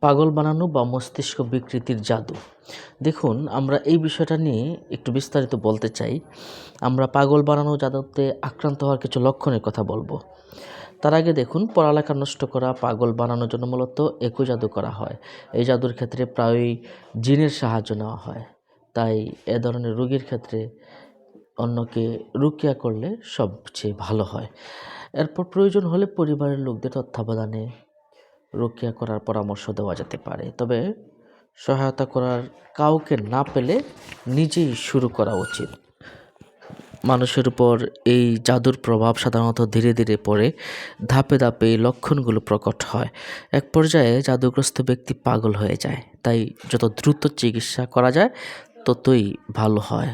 পাগল বানানো বা মস্তিষ্ক বিকৃতির জাদু। দেখুন, আমরা এই বিষয়টা নিয়ে একটু বিস্তারিত বলতে চাই। আমরা পাগল বানানো জাদুতে আক্রান্ত হওয়ার কিছু লক্ষণের কথা বলব। তার আগে দেখুন, পড়ালেখা নষ্ট করা, পাগল বানানোর জন্য মূলত একই জাদু করা হয়। এই জাদুর ক্ষেত্রে প্রায়ই জিনের সাহায্য নেওয়া হয়। তাই এ ধরনের রোগীর ক্ষেত্রে অন্যকে রুকিয়া করলে সবচেয়ে ভালো হয়। এরপর প্রয়োজন হলে পরিবারের লোকদের তত্ত্বাবধানে রক্ষা করার পরামর্শ দেওয়া যেতে পারে। তবে সহায়তা করার কাউকে না পেলে নিজেই শুরু করা উচিত। মানুষের উপর এই জাদুর প্রভাব সাধারণত ধীরে ধীরে পড়ে, ধাপে ধাপে এই লক্ষণগুলো প্রকট হয়। এক পর্যায়ে জাদুগ্রস্ত ব্যক্তি পাগল হয়ে যায়, তাই যত দ্রুত চিকিৎসা করা যায়, ততই ভালো হয়।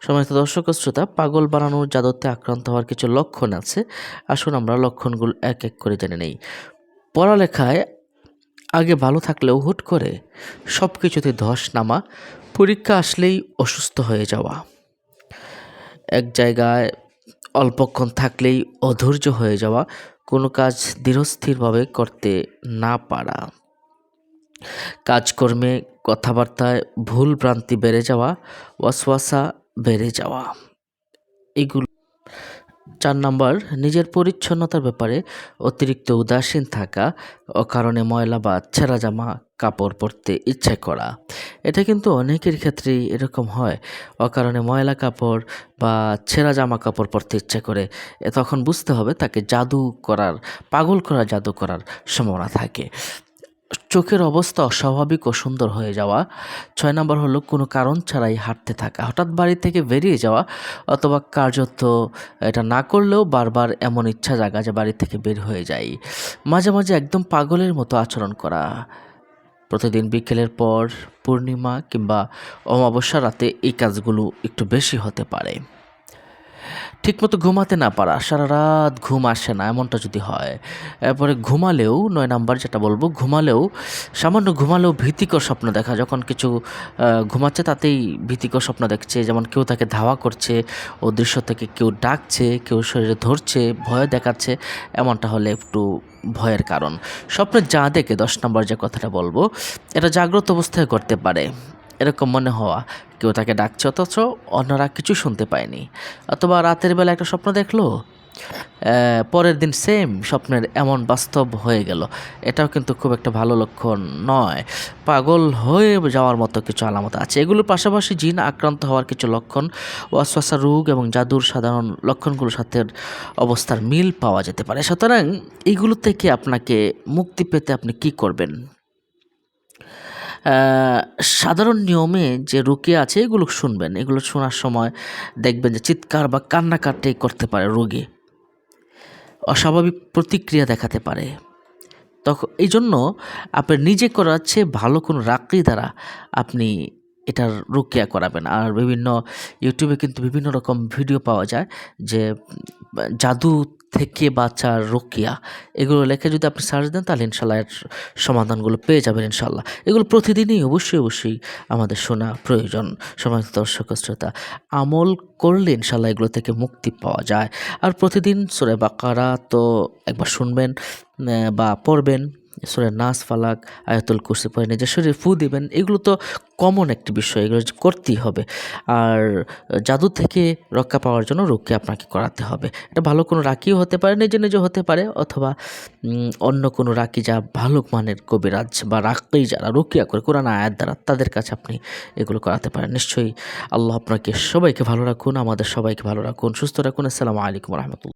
সমস্ত দর্শক শ্রোতা, পাগল বানানোর জাদুতে আক্রান্ত হওয়ার কিছু লক্ষণ আছে। আসুন আমরা লক্ষণগুলো এক এক করে জেনে নেই। পড়ালেখায় আগে ভালো থাকলেও হুট করে সব কিছুতে ধস নামা, পরীক্ষা আসলেই অসুস্থ হয়ে যাওয়া। এক জায়গায় অল্পক্ষণ থাকলেই অধৈর্য হয়ে যাওয়া, কোনো কাজ দৃঢ়স্থিরভাবে করতে না পারা। কাজকর্মে, কথাবার্তায় ভুল ভ্রান্তি বেড়ে যাওয়া, ওয়াসওয়াসা বেড়ে যাওয়া। এগুলো চার নম্বর, নিজের পরিচ্ছন্নতার ব্যাপারে অতিরিক্ত উদাসীন থাকা ও কারণে ময়লা বা ছেঁড়া জামা, কাপড় পরতে ইচ্ছে করা। এটা কিন্তু অনেকের ক্ষেত্রেই এরকম হয়। অকারণে ময়লা কাপড় বা ছেঁড়া জামা কাপড় পরতে ইচ্ছে করে তখন বুঝতে হবে তাকে জাদু করার, পাগল করা জাদু করার সম্ভাবনা থাকে। চোখের অবস্থা অস্বাভাবিক ও সুন্দর হয়ে যাওয়া, ছয় নম্বর হলো কোনো কারণ ছাড়াই হাঁটতে থাকা। হঠাৎ বাড়ি থেকে বেরিয়ে যাওয়া অথবা কার্যত এটা না করলেও বারবার এমন ইচ্ছা জাগা যে বাড়ি থেকে বের হয়ে যায় মাঝে মাঝে একদম পাগলের মতো আচরণ করা। প্রতিদিন বিকেলের পর পূর্ণিমা কিংবা অমাবস্যা রাতে এই কাজগুলো একটু বেশি হতে পারে। ঠিকমতো ঘুমাতে না পারা, সারা রাত ঘুম আসে না, এমনটা যদি হয়। এরপরে ঘুমালেও, নয় নাম্বার যেটা বলব, ঘুমালেও, সামান্য ঘুমালেও ভীতিকর স্বপ্ন দেখা, যখন কিছু ঘুমাচ্ছে তাতেই ভীতিকর স্বপ্ন দেখছে, যেমন কেউ তাকে ধাওয়া করছে, ও দৃশ্য থেকে কেউ ডাকছে, কেউ শরীরে ধরছে, ভয় দেখাচ্ছে, এমনটা হলে একটু ভয়ের কারণ। স্বপ্নে যা দেখে, দশ নম্বর যে কথাটা বলব, এটা জাগ্রত অবস্থায় করতে পারে। এরকম মনে হওয়া। কেউ তাকে ডাকছে অথচ অন্যরা কিছু শুনতে পায়নি। অথবা রাতের বেলা একটা স্বপ্ন দেখল। পরের দিন সেম স্বপ্নের এমন বাস্তব হয়ে গেল। এটাও কিন্তু খুব একটা ভালো লক্ষণ নয়। পাগল হয়ে যাওয়ার মতো কিছু আলামত আছে। এগুলোর পাশাপাশি জিন আক্রান্ত হওয়ার কিছু লক্ষণ ওয়াসওয়াসা রোগ এবং জাদুর সাধারণ লক্ষণগুলোর সাথে অবস্থার মিল পাওয়া যেতে পারে। সুতরাং এইগুলো থেকে আপনাকে মুক্তি পেতে আপনি কি করবেন? সাধারণ নিয়মে যে রুকিয়া আছে, এগুলো শুনবেন। এগুলো শোনার সময় দেখবেন যে চিৎকার বা কান্নাকাটি করতে পারে রোগী। অস্বাভাবিক প্রতিক্রিয়া দেখাতে পারে। তখন এই জন্য আপনি নিজে করার চেয়ে ভালো কোনো রাত্রি দ্বারা আপনি এটার রুকিয়া করাবেন। আর বিভিন্ন ইউটিউবে কিন্তু বিভিন্ন রকম ভিডিও পাওয়া যায় যে জাদু থেকে বাঁচার রোকিয়া। এগুলো লেখে যদি আপনি সার্চ দেন, তাহলে ইনশাল্লাহ এর সমাধানগুলো পেয়ে যাবেন ইনশাল্লাহ। এগুলো প্রতিদিনই অবশ্যই অবশ্যই আমাদের শোনা প্রয়োজন সমাজ দর্শক শ্রোতা। আমল করলে ইনশাল্লাহ এগুলো থেকে মুক্তি পাওয়া যায়। আর প্রতিদিন সোরে বাকারা তো একবার শুনবেন বা পড়বেন। সুরে নাস, ফালাক, আয়াতুল কুরসি পরে নিজের শরীরে ফু দিবেন, এগুলো তো কমন একটি বিষয়, এগুলো করতেই হবে। আর জাদু থেকে রক্ষা পাওয়ার জন্য রোগকে আপনাকে করাতে হবে। এটা ভালো কোনো রাখিও হতে পারে, নিজে নিজে হতে পারে, অথবা অন্য কোনো রাখি যা ভালো মানের কবিরাজ বা রাখতেই যারা রুকিয়া করে কোরআন আয়াত দ্বারা তাদের কাছে আপনি এগুলো করাতে পারেন। নিশ্চয়ই আল্লাহ আপনাকে সবাইকে ভালো রাখুন, আমাদের সবাইকে ভালো রাখুন, সুস্থ রাখুন। আসসালামু আলাইকুম রহমতুল্লাহ।